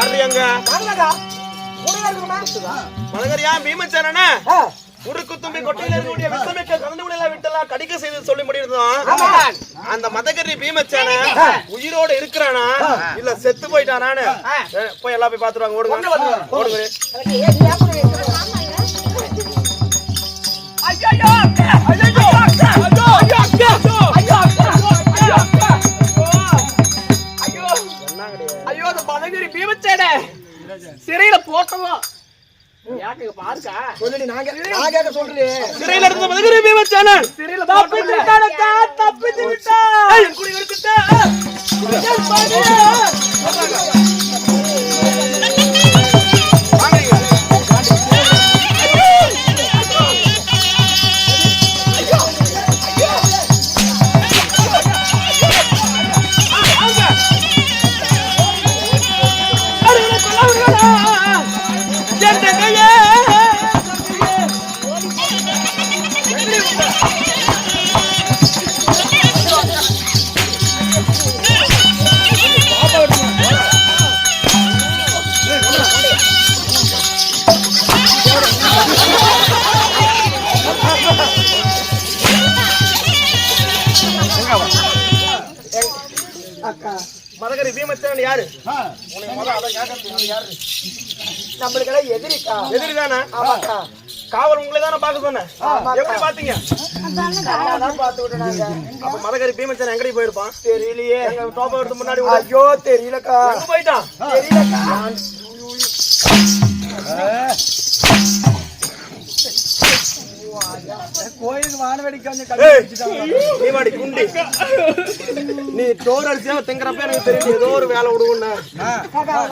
யாரு அங்க? வாங்கடா கூட இருக்குமா மதகரியா பீமச்சரண ஆ. உருக்கு தும்பி கொட்டையில இருக்கக்கூடிய விஷமிக்க கலந்துகளை விட்டெல்லாம் கடிக்க செய்து சொல்லி முடியிருந்தோம். அந்த மதகரி பீமச்சான உயிரோட இருக்கிறானா? இல்ல செத்து போயிட்டானான்னு போய் எல்லாம் போய் பாத்துருவாங்க ஓடுங்க. ஓடுங்க. ஏன் கூட இருக்கிற? ஐயோ சிறையில சொல்றேன். சிறையில இருந்த மதகரி பீமச்சான சிறையில தப்பிச்சு விட்டானக்கா தப்பிச்சு விட்டா? மதகரி பீமச்சான் யாரு? நம்மளுக்கெல்லாம் எதிரிக்கா எதிரிதானா? ஆமாக்கா. காவல் உங்களை தானே பார்க்க சொன்னேன். எப்படி பாத்தீங்க அப்ப மதகரி பீமச்சான் எங்கடி போயிருப்பான்? தெரியலையே. எடுத்து முன்னாடி ஓடி- ஐயோ தெரியலக்கா. எங்க போயிட்டான்? தெரியலக்கா. கோயிலுக்கு வானவேடிக்கை வந்து குண்டி நீ டோர் அடிச்சா திங்கறப்ப எனக்கு தெரியும் ஏதோ ஒரு வேலை விடுவோன்னு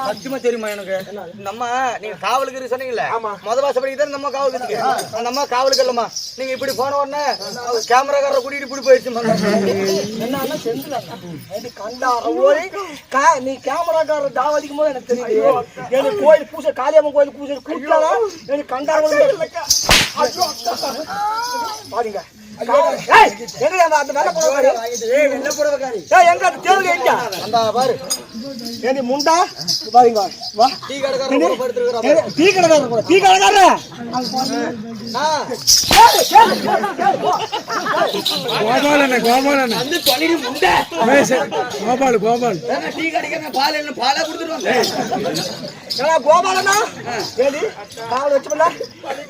சத்தியமா தெரியுமா எனக்கு நம்ம நீங்க காவலுக்கு சொன்னீங்கல்ல. முத வாசப்படிக்கு தான் நம்ம காவலுக்கு இருக்கு அந்த அம்மா காவலுக்கு இல்லம்மா நீங்க இப்படி போன உடனே கேமராக்காரரை கூட்டிட்டு இப்படி போயிடுச்சு என்ன செந்தில கண்டா நீ கேமராக்காரர் தாவதிக்கும் போது எனக்கு தெரியுது எனக்கு கோயில் பூசை காளியம்மன் கோயில் பூசை கூட்டாளா எனக்கு கண்டாரம் பாருங்க எங்க அந்த அந்த வெள்ளை புடவைக்காரி? ஏய் வெள்ள புடவைக்காரி ஏய், எங்க அந்த தேவதை எங்க? அந்த பாரு ஏண்டி முண்டா? பாருங்க வா. டீ கடைக்காரர் படுத்துருக்கிறா ஏய், டீ கடைக்காரர் கூட டீ கடைக்காரர்? அங்க பாரு. கேளு, கேளு, கேளு, கேளு, போ. கோபாலண்ணே கோபாலண்ணே. வந்து தொலைடி முண்டை. கோபால் கோபால். டீ கடைக்காரன் பால் என்ன பாலா கொடுத்துருவாங்க ஏடா, கோபாலண்ணா? ஏடி காவல் வச்சுப்பல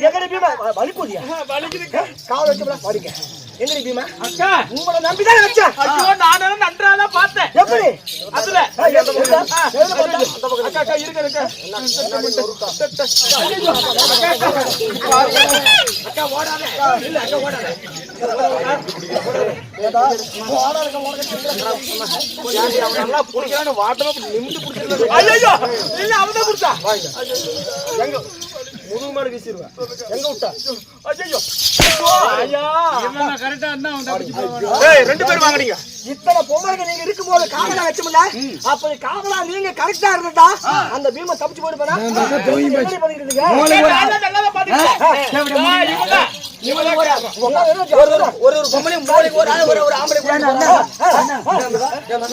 எங்கடி பீமா? வலிக்குதியா? காவல் வச்சுப்பல வலிக்க. எங்கடி பீமா அக்கா உங்களை நம்பிதான் வச்சேன் ஐயோ நானும் நன்றாதான் பார்த்தேன். எப்படி? அதுல? அக்கா அக்கா இருக்க இருக்க போடா இருக்க, உனக்கு நல்லா புடிக்கிறான்னு வாட்டமா நிமிந்து புடிச்சிருக்காரு ஐயோ இல்ல அவதான் கொடுத்தா எங்க முதுகு வீசிடுவேன். எங்க விட்டா? ஐயோ. கரெக்டா ரெண்டு பேரும் வாங்குறீங்க. இத்தனை பொம்பளைங்க நீங்க இருக்கும்போது காவலா வச்சோம்ல அப்ப காவலா நீங்க கரெக்டா இருந்தா அந்த பீமை தப்பிச்சு போயிட்டு போனா பண்ணிட்டு இருக்கீங்க? ஒரு ஒரு ஒரு ஒரு பொம்பளையும் மூளைக்கு ஒரு ஆள் ஒரு ஒரு ஆம்பளை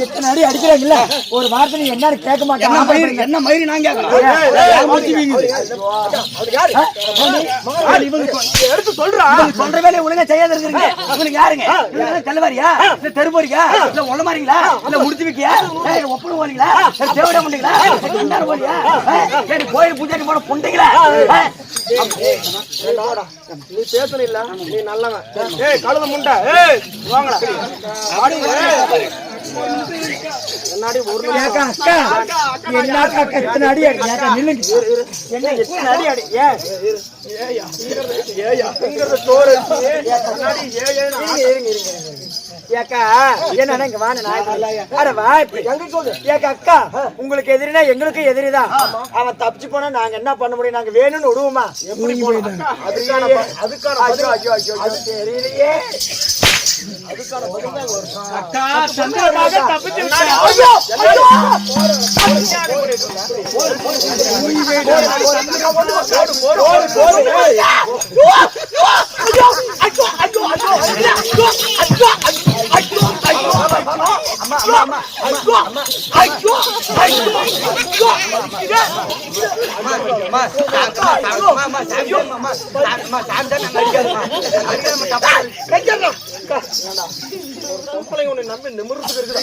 இத்தனை அடி அடிக்கிறாங்கல்ல ஒரு வார்த்தை நீ என்னன்னு கேட்க மாட்டேன் என்ன மயிறு நான் எடுத்து சொல்றா சொல்ற வேலையை ஒழுங்கா செய்யாத இருக்கிறீங்க உங்களுக்கு யாருங்க இவங்க தலைவாரியா இல்ல தெருப்போரியா இல்ல ஒள்ள மாறீங்களா இல்ல முடிச்சு வைக்கியா ஒப்பனை போறீங்களா இல்ல கண்டார போறியா கோயில் பூஜைக்கு போன பொண்டைங்களா நீ பேசணும் இல்ல. நீ நல்லவன். ஏய் கழுத முண்டை. ஏய் வாங்கடா. என்னாடி ஒரு நிமிஷம். அக்கா. என்ன அக்கா இத்தனை அடி அடி? அக்கா நில்லுங்க என்ன? எத்தனை அடி அடி? ஏன் ஏய்யா இங்கிறது சோறு என்னாடி ஏய் ஏய் இருங்க இருங்க இருங்க. ஏக்கா என்ன இங்க வாங்க அட வா இப்படி. எங்க சொல்லு. ஏக்கா அக்கா உங்களுக்கு எதிரினா எங்களுக்கு எதிரிதான் அவன் தப்பிச்சு போனா நாங்க என்ன பண்ண முடியும்? நாங்க வேணும்னு விடுவோமா? எப்படி போனோம் அதுக்கான ப- அதுக்கான ஐயோ ஐயோ ஐயோ அது தெரியலையே. அதுக்கான பதில் தான் ஒரு அக்கா சந்திரமாக தப்பிச்சு. ஐயோ ஐயோ. அம்மா, சாமி தான் நம்பி நிமிர்றதுக்கு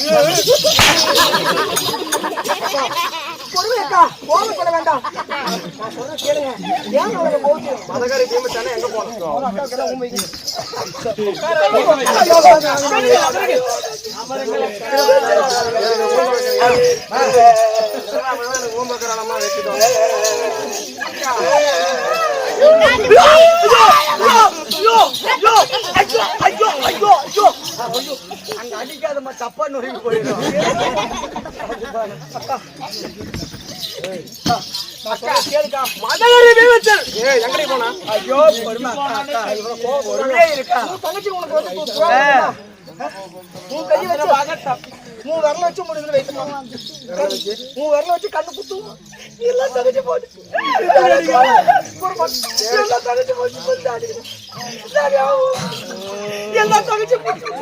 பொறுமையக்கா கோபப்பட வேண்டாம். நான் சொல்றத கேளுங்க. ஏன் அவரை போகுது மதகாரி பீமச்சானே எங்க போனோம் ஊம்பக்கராளமா வச்சுட்டோம் அங்க அடிக்காதம்மா, தப்பா நொறுங்கி போயிடும். மதகாரி பீமச்சான் ஏய் எங்கடி போனா ஐயோ, பொறுமை, அக்கா, அக்கா, இவ்வளவு கோவம் பொறுமையா இருக்கா? தங்கச்சி உனக்கு வந்து கு- துரோகம் உன் கையை வச்சு மூணு வரல வச்சு முடிஞ்சு வைக்கணும். மூணு வரல வச்சு கண்ணு எல்லாம் தகச்சு போட்டு. எல்லாம் தகச்சு போட்டு. எல்லாம் தகச்சு போட்டு.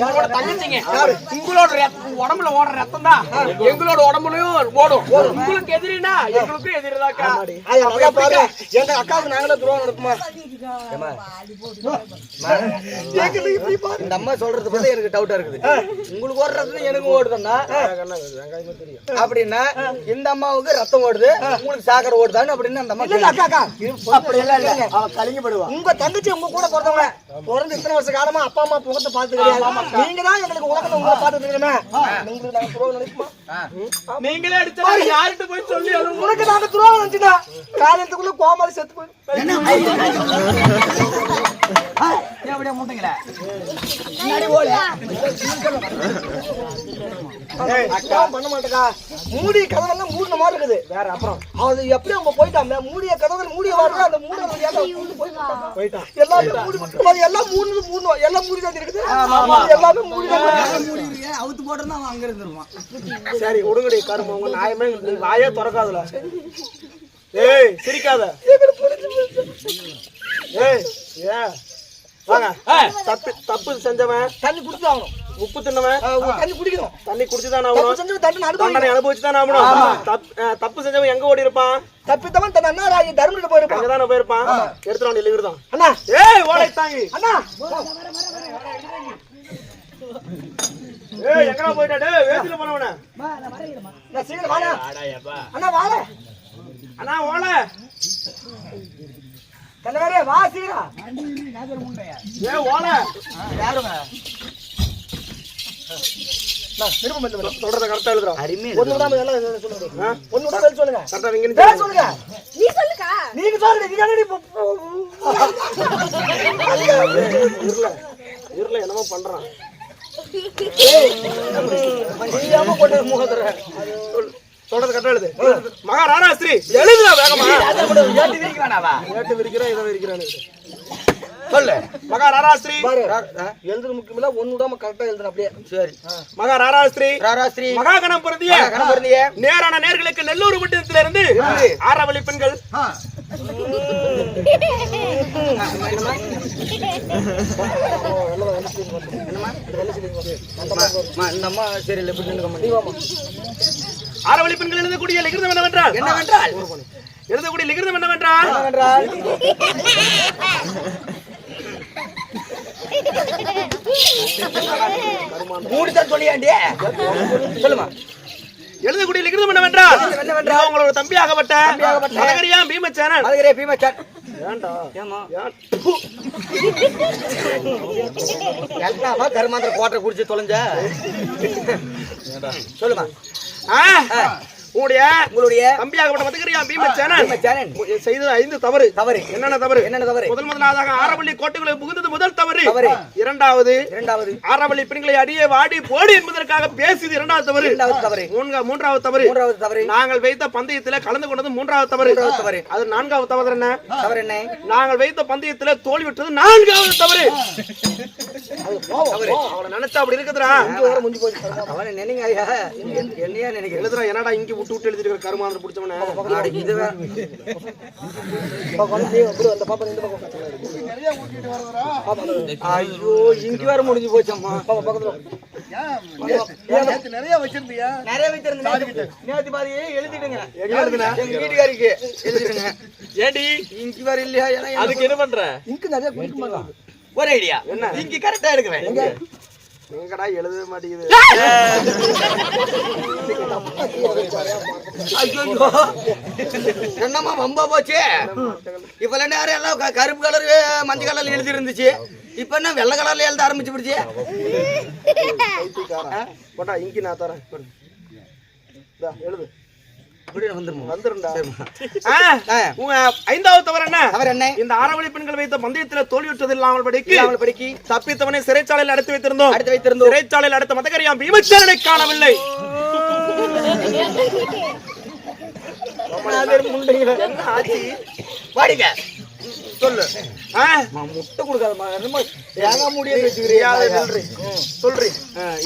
என்னோட தங்கச்சிங்க? உங்களோட உடம்புல ஓடுற ரத்தம் தான் எங்களோட உடம்புலயும் ஓடும். உங்களுக்கு எதிரினா எங்களுக்கும் எதிரிதாக்கா ஐயா, நல்லா பாரு. எங்க அக்காவுக்கு நாங்களே துரோகம் நடக்குமா. இந்த அம்மா சொல்றது பார்த்தா எனக்கு டவுட்டா இருக்குது. உங்களுக்கு ஓடுறது எனக்கு ஓடுதுன்னா அப்படின்னா இந்த அம்மாவுக்கு ரத்தம் ஓடுது. உங்களுக்கு சாக்கடை ஓடுதான்னு அப்படின்னு அந்த அம்மா. அப்படி எல்லாம் இல்ல. அவ கலிங்கப்படுவா. உங்க தங்கச்சி உங்க கூட பிறந்தவங்க. பிறந்து இத்தனை வருஷ காலமா அப்பா அம்மா முகத்தை பார்த்து கிடையாது நீங்க தான் எங்களுக்கு உலகத்தை உங்களை பார்த்து இருக்கணுமே உங்களுக்கு நாங்க துரோகம் நினைக்குமா? நீங்களே அடிச்சா யார்கிட்ட போய் சொல்லி உனக்கு நாங்க துரோகம் நினைச்சுட்டா காலத்துக்குள்ள கோமாளி செத்து போய் அப்படியே முட்டைங்களா. பண்ண மாட்டேக்கா மூடிய கதவெல்லாம் மூடின மாதிரி இருக்குது. வேற அப்புறம். அது எப்படி அவங்க போயிட்டாங்க மூடிய கதவுகள் மூடிய வரல அந்த மூட போயிட்டான் போயிட்டான். எல்லாமே மூடி எல்லாம் மூடினது மூடணும் எல்லாம் மூடி தான் இருக்குது. எல்லாமே மூடி அவுத்து போட்டு அவன் அங்க இருந்துருவான். சரி விடுங்கடி கரும்பு. உங்க நியாயமே வாயே திறக்காதுல. ஏய் சிரிக்காத. ஏய் ஏ வாங்க. தப்பு தப்பு செஞ்சவன். தண்ணி குடிச்சாகணும் உப்பு தின்னவன். தண்ணி குடிக்கணும். தண்ணி குடிச்சுதானே ஆகணும். செஞ்சு தண்ணி அனுபவிச்சுதானே ஆகணும். தப்பு செஞ்சவன் எங்க ஓடி இருப்பான்? தப்பித்தவன் தன் அண்ணா ராஜி தர்மத்தில் போயிருப்பான். அங்கதானே போயிருப்பான்? எடுத்துட்டு வண்டி இவர் தான். அண்ணா. ஏய் ஓலை தாங்கி அண்ணா. ஏய் எங்கடா போயிட்டா? டேய் வேதியில போனவன நான் சீக்கிரம் வாடா. அண்ணா வாட அண்ணா ஓலை. தலைவரே வா சீக்கிரம் ஏய் ஓலை. யாருங்க? சொல்றத கரெக்டா எழுதுறா. அருமையா ஒண்ணு விடாம எல்லாம் சொல்லுங்க? ஒண்ணு விடாம சொல்லுங்க. கரெக்டா சொல்லுங்க. நீ நீங்க சொல்லுங்க. இருல இருல என்னமோ பண்றான். கொண்டு முகதுற சொல்றது கரெக்டா எழுது. மகா ராணாஸ்ரீ எழுதுடா வேகமா. ஏத்தி விரிக்க வேணாவா? ஏட்டு விரிக்கிறேன் இதை விரிக்கிறேன் சொல்லு. மகா ராராஸ்ரீ எழுதுறது முக்கியமில்ல ஒண்ணு விடாம கரெக்டா எழுதுறேன் அப்படியே. சரி. மகா ராராஸ்ரீ ராராஸ்ரீ மகா கணம் பொருந்திய கணம் பொருந்திய. நேரான நேர்களுக்கு நெல்லூர் வட்டத்திலிருந்து ஆரவழி பெண்கள். இந்த அம்மா சரி இல்லை இப்படி நின்னுக்க மாட்டேன் ஆரவழி பெண்கள் எழுதக்கூடிய லிகிருதம் என்னவென்றால்? என்னவென்றால்? எழுதக்கூடிய லிகிருதம் என்னவென்றால்? என்னவென்றால்? மூடித்தான் சொல்லியாண்டி? சொல்லுமா. எழுதக்கூடிய லிகிருதம் என்னவென்றால்? இதோ உங்களோட தம்பியாகப்பட்ட மதகரியா பீமச்சேனன். அதுக்கே பீமா சாட் ஏன்டா? ஏமா ஏன்? ப்பு. என்னமா கருமாந்திர கோட்டை குடிச்சு தொலைஞ்ச. சொல்லுமா. ஆ, உங்களுடைய உங்களுடைய தம்பியாகப்பட்ட மதுக்கரியா பீமச்சேனன் பீமச்சேனன் செய்த ஐந்து தவறு. தவறு. என்னென்ன தவறு? என்னென்ன தவறு? முதல் முதலாக ஆரவள்ளி கோட்டைகளை புகுந்தது முதல் தவறு. தவறு. இரண்டாவது இரண்டாவது ஆரவள்ளி பெண்களை அடியே வாடி போடி என்பதற்காக பேசியது இரண்டாவது தவறு. இரண்டாவது தவறு. மூன்கா- மூன்றாவது தவறு. மூன்றாவது தவறு. நாங்கள் வைத்த பந்தயத்திலே கலந்து கொண்டது மூன்றாவது தவறு. மூன்றாவது தவறு. அது நான்காவது தவறு என்ன? தவறு என்ன? நாங்கள் வைத்த பந்தயத்திலே தோல்வி விட்டது நான்காவது தவறு. அவனை நினைச்சா அப்படி இருக்குதுடா. அவனை நினைங்க என்னையா? நினைக்கிறேன் எழுதுறா என்னடா இங்க விட்டு விட்டு எழுதிருக்கிற கருமாந்திர பிடிச்சவன. ஐயோ இங்க வேற முடிஞ்சு போச்சம்மா. நிறைய வச்சிருந்தியா? நிறைய வச்சிருந்தேன். நேத்து பாதி எழுதிடுங்க எங்க வீட்டுக்காரிக்கு. எழுதிடுங்க ஏடி இங்க வேற இல்லையா? ஏன்னா அதுக்கு என்ன பண்ற? ஒரு ஐடியா. என்ன? இங்க கரெக்டா எடுக்கிறேன் எங்கடா எழுத மாட்டேங்குது? ஐயோ! என்னம்மா வம்பா போச்சு? இப்ப நேரம் எல்லாம் க- கருப்பு கலர் மஞ்சள் கலர்ல எழுதி இருந்துச்சு இப்ப என்ன வெள்ளை கலர்ல எழுத ஆரம்பிச்சு விடுச்சு போட்டா இங்கி நான் தரேன். எழுது. இந்த ஆரவழி பெண்கள் வைத்த பந்தயத்தில் தோல்வியுற்றது இல்லாமல் படிக்கு தப்பித்தவனை சிறைச்சாலையில் அடைத்து வைத்திருந்தோம் அடுத்து வைத்திருந்தோம் சிறைச்சாலையில் அடைத்த மதகரியாம் பீமச்சேரனை காணவில்லை வாடிங்க சொல்லு? முட்டை கொடுக்காதம்மா என்னமோ தேங்காய் மூடியே தெரியாத நில்றி. சொல்றி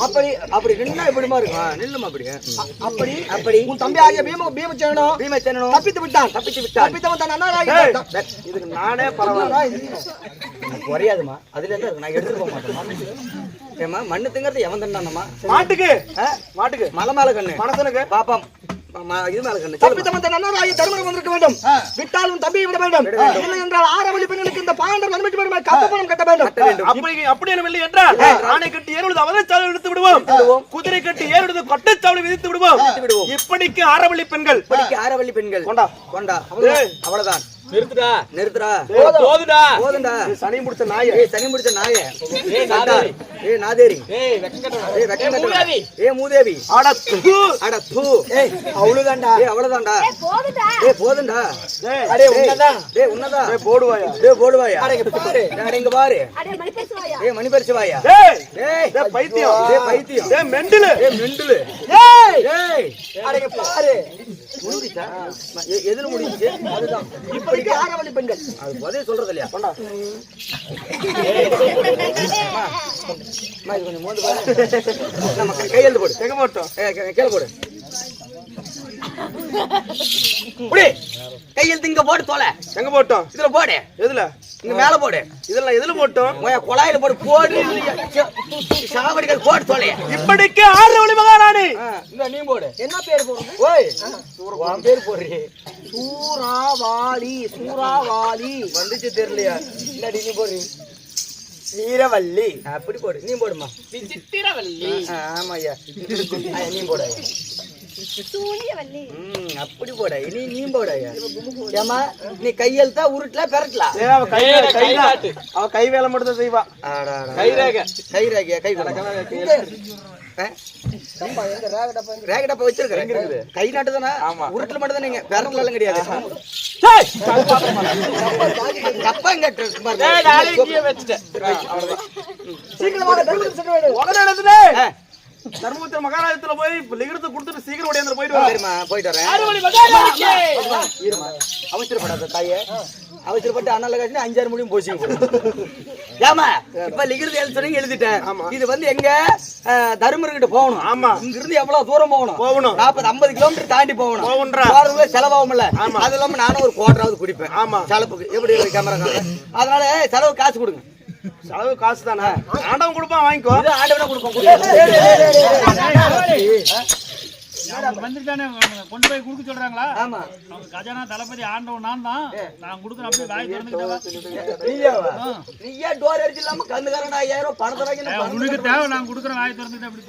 அப்படி அப்படி நின்னா எப்படிமா இருக்கும்? நில்லுமா அப்படி. அப்படி அப்படி. உன் தம்பி ஆகிய பீம பீமச்சேனனும் பீமச்சேனனும் தப்பித்து விட்டான் தப்பிச்சு விட்டான். தப்பித்தவன் தன் அண்ணா இதுக்கு நானே பரவாயில்ல. குறையாதுமா அதுல இருந்து நான் எடுத்துட்டு போக மாட்டேன் ஏமா மண்ணு திங்கறது எவன் தண்டானம்மா மாட்டுக்கு. மாட்டுக்கு. மலை மேல கண்ணு. மனசனுக்கு. பாப்பம் வேண்டும். விட்டால் உன் தம்பியை விட வேண்டும். இல்லை என்றால் ஆரவழி பெண்களுக்கு இந்த பாண்டர் அனுமதி வேண்டும் கப்பப்பணம் கட்ட வேண்டும். அப்படி அப்படி என்ன இல்லை என்றால் ஆணை கட்டி ஏறுவது அவதச்சாலை இழுத்து விடுவோம். குதிரை கட்டி ஏறுவது கொட்டச்சாலை விதித்து விடுவோம். விடுவோம். இப்படிக்கு ஆரவழி பெண்கள். இப்படிக்கு ஆரவள்ளி பெண்கள். கொண்டா. கொண்டா. அவ்வளவுதான். நிறுத்துடா. நிறுத்துறா போதுடா போதுண்டா சனி முடிச்ச நாய. ஏய் சனி முடிச்ச நாய. ஏய் நாதாரி. ஏய் நாதேரி. ஏய் வெக்கடா ஏய். ஏய் மூதேவி. அட தூ. அட தூ. ஏய் அவ்வளவுதான்டா. ஏய் அவ்வளவுதான்டா. போதுடா ஏய் போதும்டா. ஏய், அடே உன்னதான். ஏய் உன்னதா ஏய், போடுவாயா? ஏய் போடுவாயா? அட இங்க பாரு. அட இங்க பாரு. அடே மணி பேசுவாயா ஏய் மணி பரிசு வாயா ஏய் ஏய் ஏய், பைத்தியம். ஏய் பைத்தியம். ஏய் மெண்டலு. ஏய் மெண்டலு. ஏய் ஏய் அட இங்க பாரு. முடிச்சா எ- எதுல முடிஞ்சுச்சு? அதுதான். இப்படிக்கு ஆரவழி பெண்கள். அது பதில் சொல்றது இல்லையா கொண்டா கொஞ்சம் மோந்து நம்ம கையெழுத்து போடு. எங்க போட்டோம் ஏய், கீ- கீழே போடு. புடி. கையெழுத்து இங்க போடு தோலை. எங்க போட்டோம்? இதுல போடு. எதுல? இங்க மேல போடு. இதெல்லாம் எதுல போட்டோம். உன் குழாயில போடு. போடு. சாவடிகள் போடு தோலைய இப்படிக்கு ஆரவழி மகாராணி. இந்த நீ போடு. என்ன பேர் போடுறது? ஓய் உன் பேர் போடுறீ சூறாவாளி சூறாவாளி. வந்துச்சு தெரியலையா? இல்லாடி நீ போடு. வீரவல்லி. அப்படி போடு. நீ போடுமா சித்திரவல்லி ஆ, ஆமா ஐயா நீ போடு. சூரியவல்லி அப்படி போட. நீ நீ போட ஏமா நீ கையெழுத்தா உருட்டல பெரட்டல? ஏய், அவ கை வேலை மட்டும் தான் செய்வா கை ரேக. கை ரேகையா? கை ரேகடப்பா வச்சிருக்கேன் கை நாட்டு தானே உருட்டல மட்டும் தான் நீங்க பெரட்டல எல்லாம் கிடையாது தர்மபுத்திர மகாராஜத்துல போய் லிகிரத்தை கொடுத்துட்டு சீக்கிரம் ஓடியாந்து போயிட்டு வா. சரிம்மா போயிட்டு வரேன். இருமா. அவசரப்படாத தாயே. அவசரப்பட்டு அண்ணால காட்டி அஞ்சாறு முடியும் போச்சு ஏமா இப்ப லிகிருது எழுதி சொன்னீங்க எழுதிட்டேன். இது வந்து எங்க தருமர்கிட்ட போகணும். ஆமா. இங்க இருந்து எவ்வளவு தூரம் போகணும்? போகணும். நாற்பது ஐம்பது கிலோமீட்டர் தாண்டி போகணும். போறதுக்குள்ள செலவாகும்ல. அது இல்லாம நானும் ஒரு கோட்டராவது குடிப்பேன். ஆமா. செலவுக்கு எப்படி கேமரா அதனால செலவு காசு கொடுங்க. செலவு காசு தானே ஆண்டவன் கொடுப்பான் வாங்கிக்கோ. ஆண்டவனா கொடுப்போம் வந்துட்டானே கொண்டு போய் கொடுக்க சொல்றாங்களா? ஆமா. அவங்க கஜானா தளபதி ஆண்டவன் நான் தான். நான் கொடுக்குறேன் அப்படியே வாய் திறந்துக்கிட்டவா நீயாவா? நீயே டோர் அடிச்சு இல்லாம கந்துக்காரன் ஐயாயிரம் பணத்தை உனக்கு தேவை நான் கொடுக்குறேன் வாய் திறந்துக்கிட்டு அப்படி!